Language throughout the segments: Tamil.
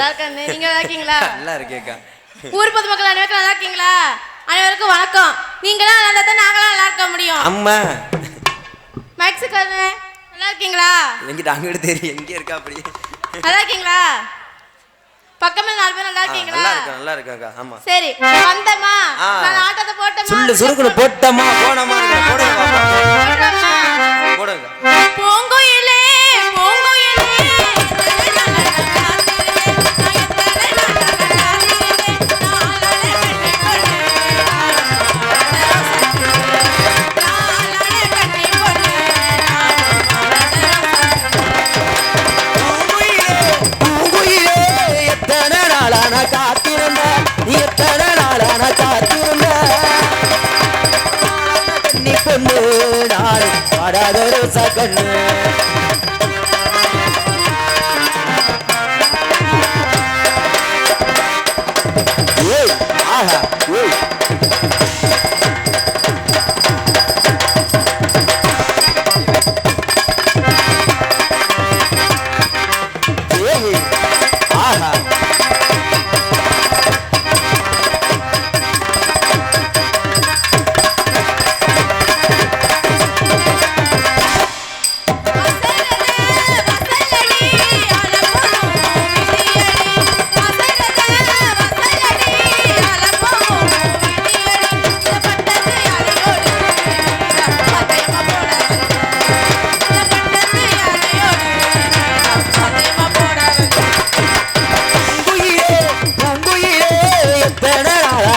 நல்லா இருக்கேன். நீங்க நல்லா இருக்கீங்களா? நல்லா இருக்கேக்கா. ஊர் பொதுமக்கள் அனைவருக்கும் நல்லா இருக்கீங்களா? அனைவருக்கும் வணக்கம். நீங்களாம் நல்லா இருந்தா தான் நாங்களாம் நல்லா இருக்க முடியும். அம்மா. மேக்ஸுக்காரனே நல்லா இருக்கீங்களா? எங்கிட்ட அங்கிட்டு தெரியும் எங்கே இருக்கா அப்படி? நல்லா இருக்கீங்களா? பக்கமே நாலு பேர் நல்லா இருக்கீங்களா? நல்லா இருக்கா நல்லா இருக்காக்கா ஆமா. சரி வந்தமா. நான் ஆட்டத்தை போட்டமா சுள்ளு சுருக்குன்னு போட்டமா போனமா போடுங்க. போடுங்க. பூங்குயிலே சகன்னு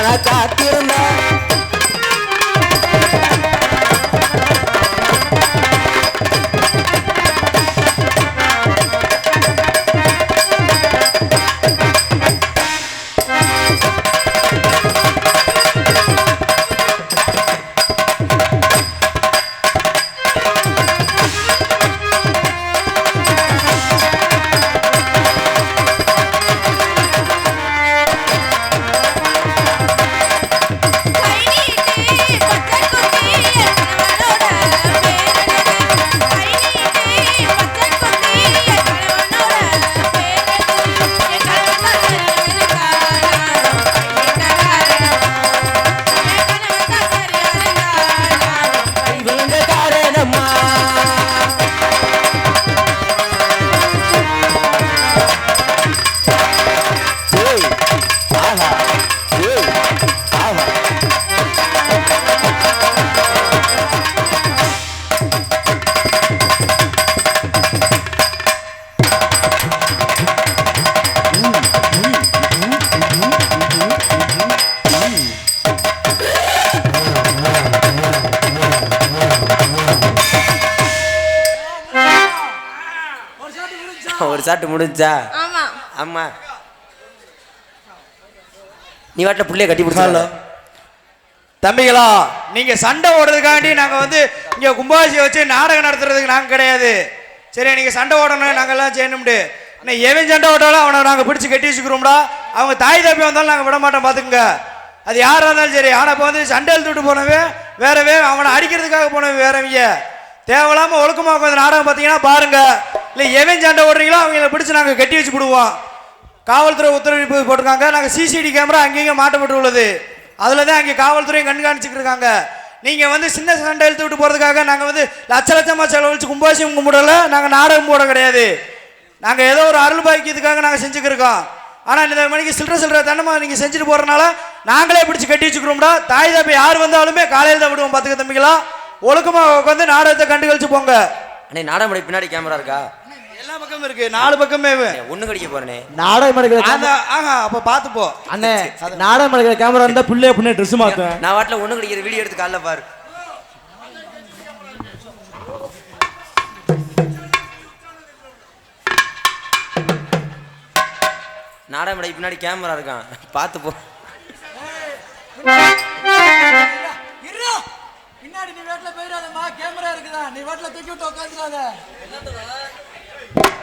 எத்தனை சாட்டு முடிஞ்சா? ஆமா. ஆமா நீ வாட்டில் புள்ளைய கட்டி பிடிச்சால தம்பிகளா நீங்க சண்டை ஓடுறதுக்காண்டி நாங்க வந்து இங்க கும்பாசியை வச்சு நாடகம் நடத்துறதுக்கு நாங்க கிடையாது. சரி நீங்க சண்டை ஓடணும் நாங்க எல்லாம் செய்யணும்டு. இன்னும் எவன் சண்டை ஓட்டாலும் அவனை நாங்க பிடிச்சு கட்டி வச்சுக்கிறோம்டா. அவங்க தாய் தப்பி வந்தாலும் நாங்க விட மாட்டோம் பாத்துக்கங்க அது யாரா இருந்தாலும் சரி. ஆனா இப்போ வந்து சண்டை இழுத்துட்டு போனவன் வேறவே அவனை அடிக்கிறதுக்காக போனவன் வேறவங்க. தேவையில்லாம ஒழுக்கமா உட்காந்து நாடகம் பார்த்தீங்கன்னா பாருங்க. இல்லை எவன் சண்டை ஓடுறீங்களோ அவங்கள பிடிச்சு நாங்கள் கட்டி வச்சு விடுவோம் காவல்துறை உத்தரவிப்பு போட்டிருக்காங்க. நாங்கள் சிசிடி கேமரா அங்கேயும் மாட்டப்பட்டு உள்ளது. அதில் தான் அங்கே காவல்துறையும் கண்காணிச்சுட்டு இருக்காங்க. நீங்கள் வந்து சின்ன சண்டை எழுத்து விட்டு போகிறதுக்காக நாங்கள் வந்து லட்ச லட்சமாக செலவழிச்சு கும்பாசியம் கும்பிடல நாங்கள் நாடகம் போட கிடையாது. நாங்கள் ஏதோ ஒரு அருள் பாய்க்கிறதுக்காக நாங்கள் செஞ்சுக்கிருக்கோம் ஆனால் இந்த மணிக்கு சில்லற சில்லற தண்டமாக நீங்கள் செஞ்சுட்டு போகிறனால நாங்களே பிடிச்சி கட்டி வச்சுக்கிறோம்டா. தாய் தப்பி யார் வந்தாலுமே காலையில் தான் விடுவோம் பார்த்துக்க தம்பிங்களா ஒழுக்கமாக உட்காந்து நாடகத்தை கண்டு கழிச்சு போங்க. அண்ணே நாடகம் பின்னாடி கேமரா இருக்கா? எல்லா பக்கமும் இருக்கு. நாலு பக்கமே ஒண்ணு கடிக்க போறேனே. நாடகம் எடுக்கிற ஆஹா அப்போ பார்த்துப்போ அண்ணே நாடகம் எடுக்கிற கேமரா இருந்தா பிள்ளைய பின்ன ட்ரெஸ் மாத்துவேன். நான் வாட்டில் ஒண்ணு கடிக்கிற வீடியோ எடுத்து காலைல பாரு. நாடகம் மேடை பின்னாடி கேமரா இருக்கான். பார்த்து போ. பின்னாடி நீ வீட்டுல போயிடாதம்மா. கேமரா இருக்குதா? நீ வீட்டுல தூக்கி விட்டு உட்காந்துடாத ஆ ரைட் ரைட் அப்படிதான் அப்படிதான் அப்படிதான் பேசுறேன் நீங்க பாருங்க. ஏ ஆத்தா அத்தோரம்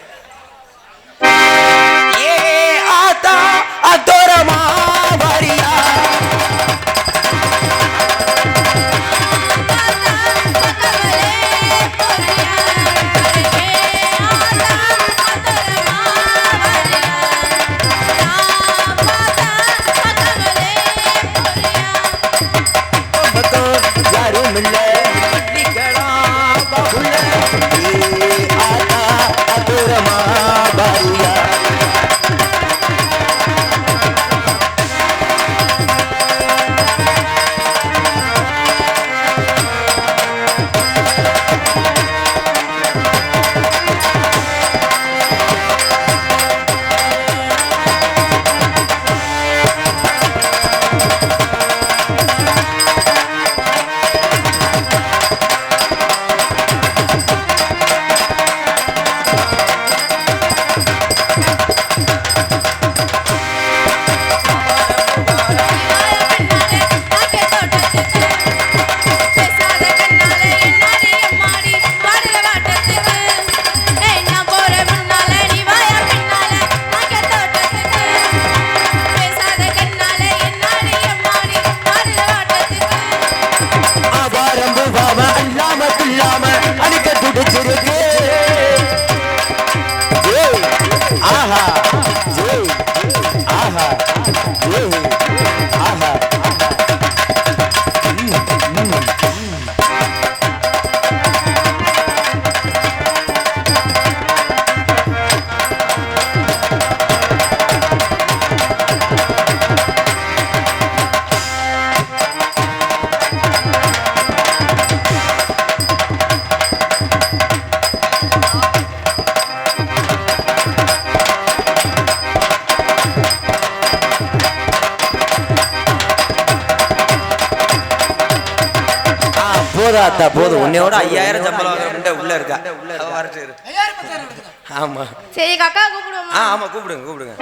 போதும். அத்தா போதும். உன்னையோட ஐயாயிரம் சம்பளம் வாங்குற உள்ள இருக்கா அவ வரட்டு. ஆமா. சரி அக்கா கூப்பிடுவோமா ஆ ஆமா கூப்பிடுங்க கூப்பிடுங்க.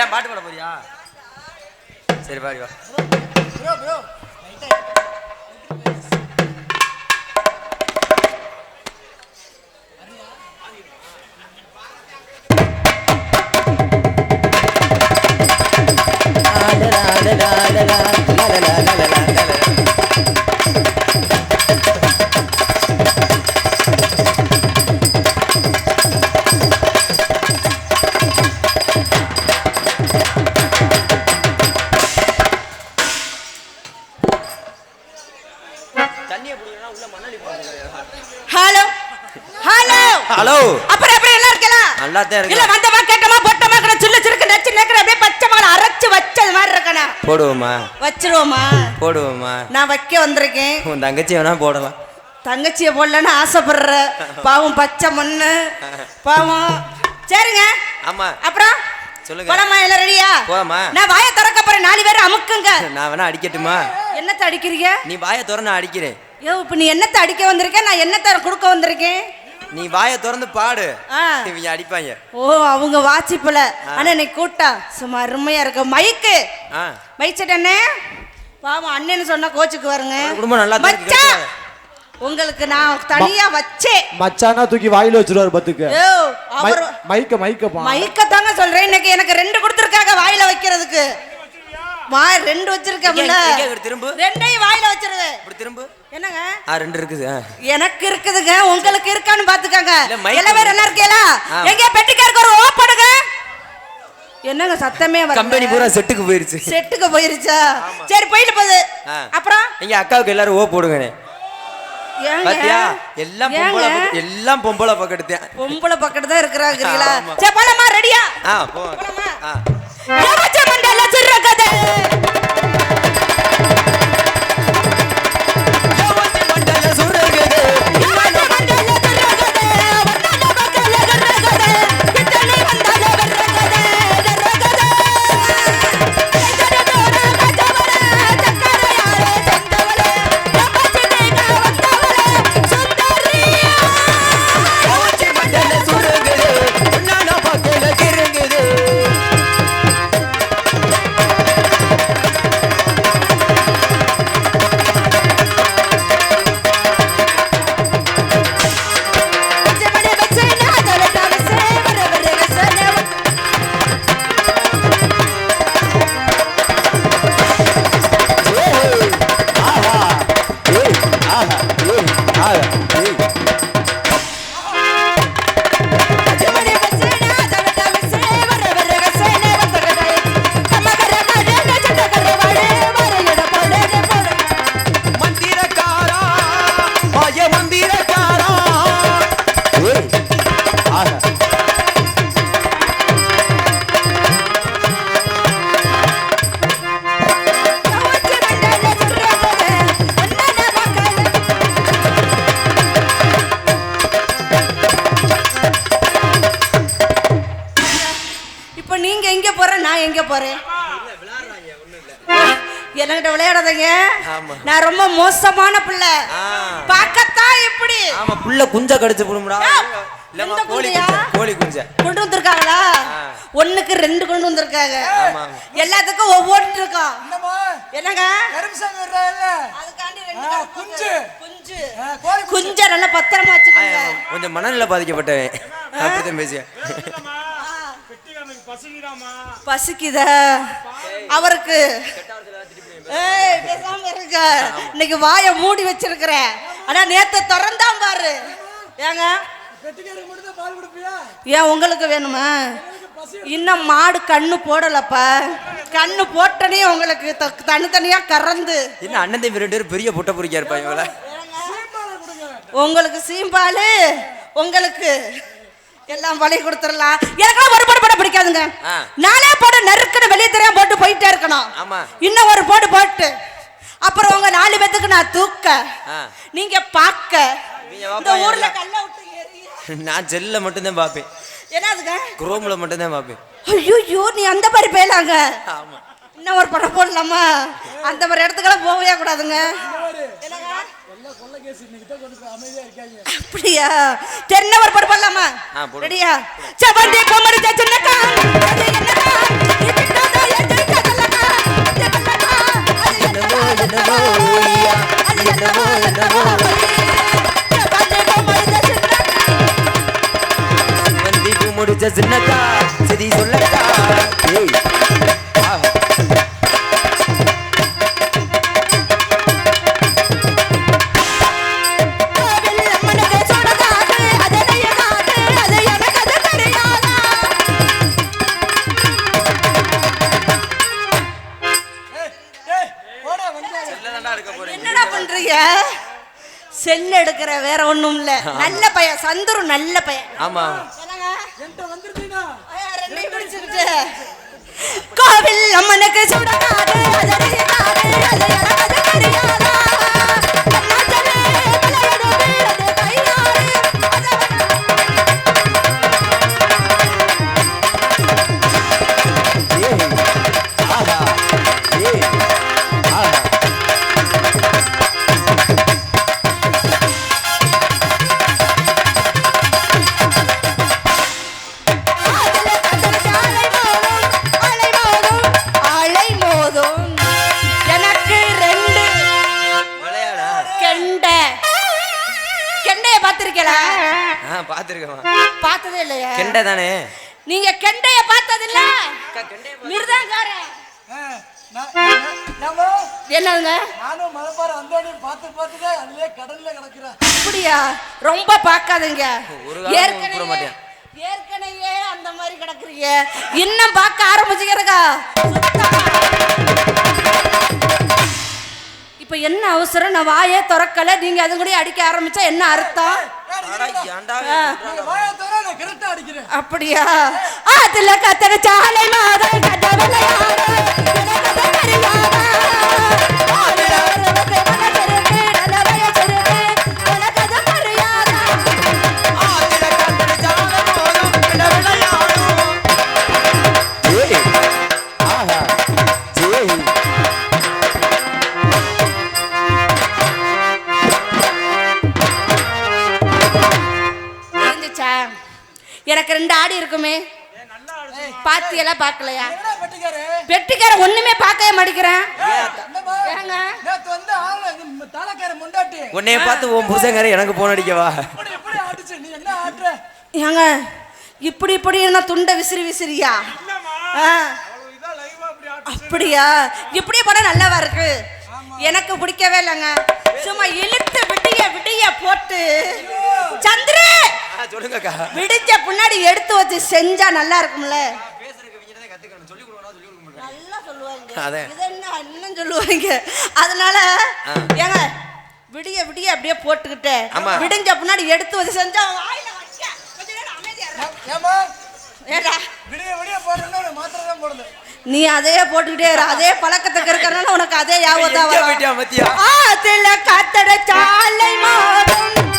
ஏன் பாட்டு பாட போறியா? சரி பாடி வா. Hello hello. ஹலோ. அப்புறம் எப்படி எல்லாம் இருக்கலாம் நல்லா தான் இல்ல இருக்கு வந்தமா கேட்டமா பொட்டமா கடை சிறுக்கு நச்சு நேக்கிற அப்படியே பச்சை மகளை அரைச்சு வச்சது மாதிரி இருக்கணும். போடுவோமா? வச்சிருவோமா? போடுவோமா? நான் வைக்க வந்திருக்கேன். உன் தங்கச்சி வேணா போடலாம். தங்கச்சிய போடலன்னு ஆசைப்படுற. பாவம் பச்சை மண்ணு. பாவம். சரிங்க. ஆமா. அப்புறம்? சொல்லுங்க. போலாமா? எல்லாம் ரெடியா? போலாமா? நான் வாயை திறக்க போறேன். நாலு பேரும் அமுக்குங்க. நான் வேணா அடிக்கட்டுமா? என்னத்த அடிக்கிறீங்க? நீ வாயை திறந்து நான் அடிக்கிறேன். யோ இப்ப நீ என்னத்த அடிக்க வந்திருக்கேன் நான் என்னத்த கொடுக்க வந்திருக்கேன்? நீ வாயை திறந்து பாடு. இவங்க அடிப்பாங்க. ஓ அவங்க வாட்சிப்புல ஆனா இன்னைக்கு கூட்டா சும்மா அருமையா இருக்கு. மைக்கு. ஆ. மைச்சட் அண்ணே. பாவம் அண்ணன்னு சொன்னா கோச்சுக்கு வருங்க. குடும்பம் நல்லா மச்சான். உங்களுக்கு நான் தனியா வச்சேன் மச்சானா தூக்கி வாயில வச்சிருவாரு பத்துக்கு. மைக்க மைக்க மைக்க தாங்க சொல்றேன். இன்னைக்கு எனக்கு ரெண்டு கொடுத்துருக்காங்க வாயில வைக்கிறதுக்கு. வாய் ரெண்டு வச்சிருக்கேன்ல. திரும்பு? ரெண்டையும் வாயில வச்சிருது இப்படி திரும்ப? என்னங்க? ஆ ரெண்டு இருக்குது. எனக்கு இருக்குதுங்க உங்களுக்கு இருக்கான்னு பாத்துக்கங்க. எல்லா பேரும் நல்லா இருக்கீங்களா. எங்க பெட்டிக்காருக்கு ஒரு ஓப்படுங்க என்னங்க சத்தமே வரல. கம்பெனி பூரா செட்டுக்கு போயிருச்சு. செட்டுக்கு போயிருச்சா? சரி போயிட்டு போகுது. அப்புறம்? எங்க அக்காவுக்கு எல்லாரும் ஓ ஏங்க? பாத்தியா? எல்லாம் பொம்பளை எல்லாம் பொம்பளை பக்கெடுத்தேன் பொம்பளை பக்கத்து தான் இருக்கிறாங்களா ஆமா. சரி போலாமா? ரெடியா ஆ போ. போலாமா? என்கிட்ட விளையாடாதீங்க. நான் ரொம்ப மோசமான பிள்ளை. பார்க்கத்தான் இப்படி ஆமா புள்ள குஞ்ச கடிச்சு போடும்டா இல்லம்மா எந்த கோழி? குஞ்ச கோழி குஞ்ச. கொண்டு வந்திருக்காங்களா? ஒண்ணுக்கு ரெண்டு கொண்டு வந்திருக்காங்க. எல்லாத்துக்கும் ஒவ்வொன்று இருக்கும். அதுக்காண்டி ரெண்டு குஞ்சு. குஞ்சு. நல்லா பத்திரமா வச்சுக்கோங்க. கொஞ்சம் மனநிலை பாதிக்கப்பட்டவன். பேசிய. பசிக்குத? அவருக்கு ஏய் பேசாம இருங்க. இன்னைக்கு வாயை மூடி வச்சிருக்கிறேன். ஆனா நேத்து திறந்தான் பாரு. ஏங்க? ஏன் உங்களுக்கு வேணுமா? இன்னும் மாடு கண்ணு போடலப்பா. கண்ணு போட்டனே உங்களுக்கு தனித்தனியா கறந்து. என்ன அண்ணன் தம்பி ரெண்டு பேரும் பெரிய புட்ட பொறிக்கா இருப்பாங்க உங்களுக்கு சீம்பாலு உங்களுக்கு எல்லாம் வழி கொடுத்துடலாம். எனக்கெல்லாம் ஒரு போடு போட பிடிக்காதுங்க. நானே போட்டு நறுக்குன்னு வெளியே தெரியாம போட்டு போயிட்டே இருக்கணும். ஆமா. இன்னும் ஒரு போடு போட்டு. அப்புறம் உங்க நாலு பேத்துக்கு நான் தூக்க. நீங்க பாக்க நீங்க இந்த ஊர்ல. கல்ல விட்டு நான் செல்ல மட்டும்தான் பார்ப்பேன். என்னதுங்க? குரோம்ல மட்டும்தான் பார்ப்பேன். ஐயோ நீ அந்த மாதிரி போயலாங்க ஆமா. இன்னும் ஒரு படம் போடலாமா? அந்த மாதிரி இடத்துக்கெல்லாம் போகவே கூடாதுங்க. அப்படியா? ஒரு படம் போடு. ரெடியா? செவந்தி பொம்மடி சின்னக்கா பூ முடிச்ச சின்னக்கா சரி சொல்லக்கா ஏய். எடுக்கிற வேற ஒண்ணும் இல்ல. நல்ல பையன் சந்துரு நல்ல பையன் ஆமா. கோவில் அம்மனுக்கு ஆ பாத்துருக்கேன் பார்த்ததே இல்லையா. கெண்டை தானே நீங்க கெண்டைய பார்த்தது இல்ல நாம என்னங்க நானும் மலைப்பாறை பார்த்து பார்த்து தான் அதுலயே கடல்ல கிடக்குறேன் அப்படியா? ரொம்ப பார்க்காதீங்க. ஏற்கனவே மாட்டேன். ஏற்கனவே அந்த மாதிரி கிடக்குறீங்க. இன்னும் பார்க்க ஆரம்பிச்சுக்கிறக்கா இப்போ என்ன அவசரம்? நான் வாயே திறக்கல. நீங்க அது கூட அடிக்க ஆரம்பிச்சா என்ன அர்த்தம்? அப்படியா? அதுல கத்தனை சாலை மாதம் கட்டவில்லை பாத்தியெல்லாம் பார்க்கலையா? வெட்டிக்கார ஒண்ணுமே பார்க்கவே மாட்டேங்கிறேன். உன்னைய பார்த்து உன் புருஷங்கார எனக்கு போன் அடிக்கவா? இப்படி இப்படி ஏங்க இப்படி இப்படி என்ன துண்டை விசிறி விசிறியா. அப்படியா? இப்படியே போனா நல்லாவா இருக்கு? எனக்கு பிடிக்கவே இல்லைங்க. சும்மா இழுத்து விடிய விடிய போட்டு. சந்திரு! ஆ, சொல்லுங்கக்கா. விடிஞ்ச பின்னாடி எடுத்து வச்சு செஞ்சா நல்லா இருக்கும்ல? நல்லா சொல்லுவாங்க. இது என்ன இன்னும் சொல்லுவாங்க. அதனால. ஏங்க விடிய விடிய அப்படியே போட்டுக்கிட்டு. விடிஞ்ச பின்னாடி எடுத்து வச்சு செஞ்சா வாயில வைக்க கொஞ்ச நேரம் அமைதியா இரு. ஏமா ஏடா. விடிய விடிய போடுறேன்னா ஒரு மாத்திரை தான் போடுது. நீ அதே போட்டுக்கிட்டே அதே பழக்கத்துக்கு இருக்கிறனால உனக்கு அதே ஞாபகம் தான் எங்க வரும். போயிட்டியா மத்தியா? ஆத்துல கத்தட சாலை மாறும்.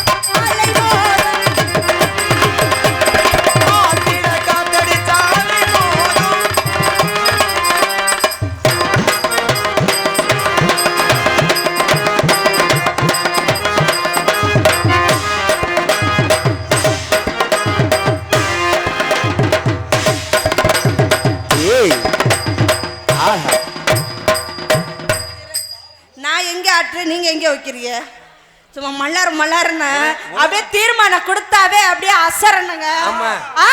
வைக்கிறீங்க சும்மா மல்லார் மல்லாருன்னு அப்படியே தீர்மானம் கொடுத்தாவே அப்படியே அசரணுங்க. ஆ